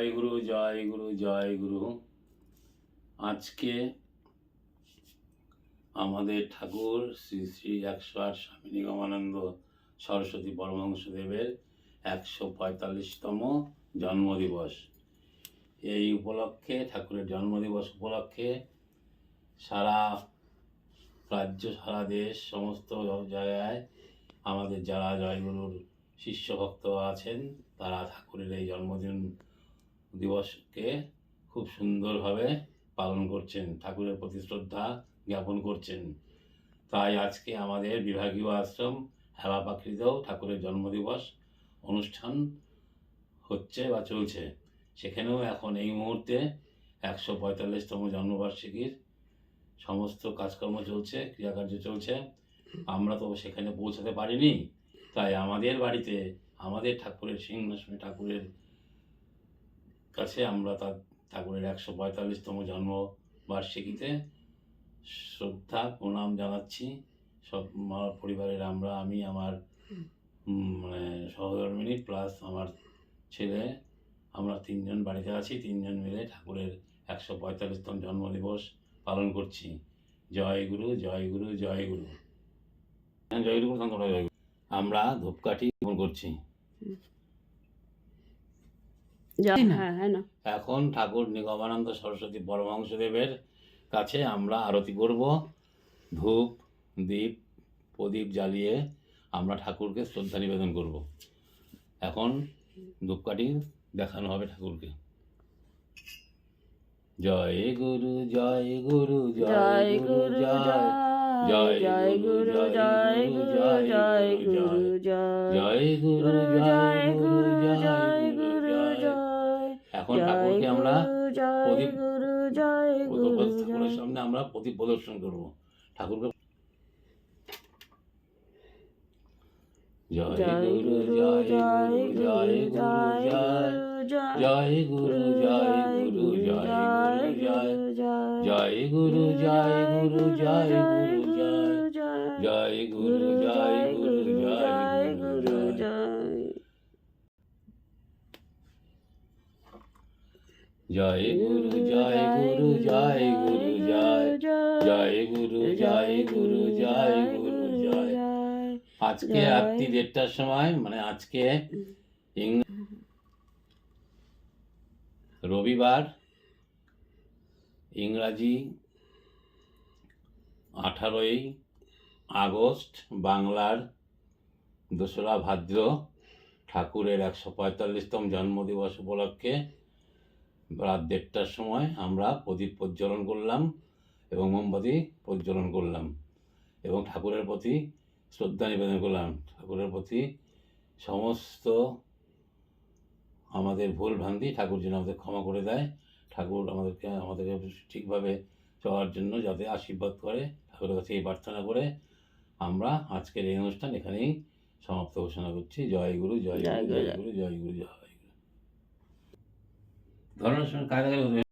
জয় গুরু জয় গুরু জয় গুরু। আজকে আমাদের ঠাকুর শ্রী শ্রী একশো আট স্বামী নিগমানন্দ সরস্বতী পরমহংসদেবের একশো পঁয়তাল্লিশতম জন্মদিবস। এই উপলক্ষে, ঠাকুরের জন্মদিবস উপলক্ষে সারা রাজ্য, সারা দেশ, সমস্ত জায়গায় আমাদের যারা জয়গুরুর শিষ্যভক্ত আছেন, তারা ঠাকুরের এই জন্মদিন দিবসকে খুব সুন্দরভাবে পালন করছেন, ঠাকুরের প্রতি শ্রদ্ধা জ্ঞাপন করছেন। তাই আজকে আমাদের বিভাগীয় আশ্রম হেলা পাখিতেও ঠাকুরের জন্মদিবস অনুষ্ঠান হচ্ছে বা চলছে। সেখানেও এখন এই মুহূর্তে একশো পঁয়তাল্লিশতম জন্মবার্ষিকীর সমস্ত কাজকর্ম চলছে, ক্রিয়াকার্য চলছে। আমরা তো সেখানে পৌঁছাতে পারিনি। তাই আমাদের বাড়িতে আমাদের ঠাকুরের সিংহাসনে ঠাকুরের কাছে আমরা তার ঠাকুরের একশো পঁয়তাল্লিশতম জন্মবার্ষিকীতে শ্রদ্ধা প্রণাম জানাচ্ছি। সব আমার পরিবারের আমরা আমি আমার মানে সহধর্মিনী প্লাস আমার ছেলে আমরা তিনজন বাড়িতে আছি তিনজন মিলে ঠাকুরের একশো পঁয়তাল্লিশতম জন্মদিবস পালন করছি। জয় গুরু জয় গুরু জয় গুরু। হ্যাঁ, জয় গুরু আমরা ধূপকাঠি করছি। এখন ঠাকুর নিগমানন্দ সরস্বতী পরমহংসদেবের কাছে আমরা আরতি করব। ধূপ দীপ প্রদীপ জ্বালিয়ে আমরা ঠাকুরকে শ্রদ্ধা নিবেদন করব। এখন ধূপকাঠি দেখানো হবে ঠাকুরকে। জয় গুরু জয় গুরু জয় গুরু জয়। জয়। গুরু জয় গুরু জয় গুরু জয় জয় গুরু গুরু জয়। জয়। গুরু গুরু জয় জয় গুরু গুরু আমরা প্রদীপ- ঠাকুরের সামনে আমরা প্রদীপ প্রদর্শন করব ঠাকুরকে জয় জয় গুরু জয় গুরু জয় গুরু জয় গুরু জয় গুরু জয় গুরু জয় গুরু জয় গুরু জয় গুরু জয় গুরু জয় গুরু জয় গুরু গুরু জয় জয় গুরু জয় গুরু জয় গুরু জয় জয় গুরু জয় গুরু জয় গুরু জয় আজকে। রাত্রি দেড়টার সময় মানে আজকে রবিবার ইংরাজি আঠারোই আগস্ট বাংলার দোসরা ভাদ্র ঠাকুরের একশো পঁয়তাল্লিশতম জন্মদিবস উপলক্ষে রাত দেড়টার সময় আমরা প্রদীপ প্রজ্বলন করলাম এবং মোমবাতি প্রজ্বলন করলাম এবং ঠাকুরের প্রতি শ্রদ্ধা নিবেদন করলাম। ঠাকুরের প্রতি সমস্ত আমাদের ভুল ভ্রান্তি ঠাকুর যেন আমাদের ক্ষমা করে দেয়। ঠাকুর আমাদেরকে আমাদেরকে ঠিকভাবে চলার জন্য যাতে আশীর্বাদ করে ঠাকুরের কাছে এই প্রার্থনা করে আমরা আজকের এই অনুষ্ঠান এখানেই সমাপ্ত ঘোষণা করছি। জয় গুরু জয় গুরু, জয় গুরু জয় গুরু জয়। தனுஷன்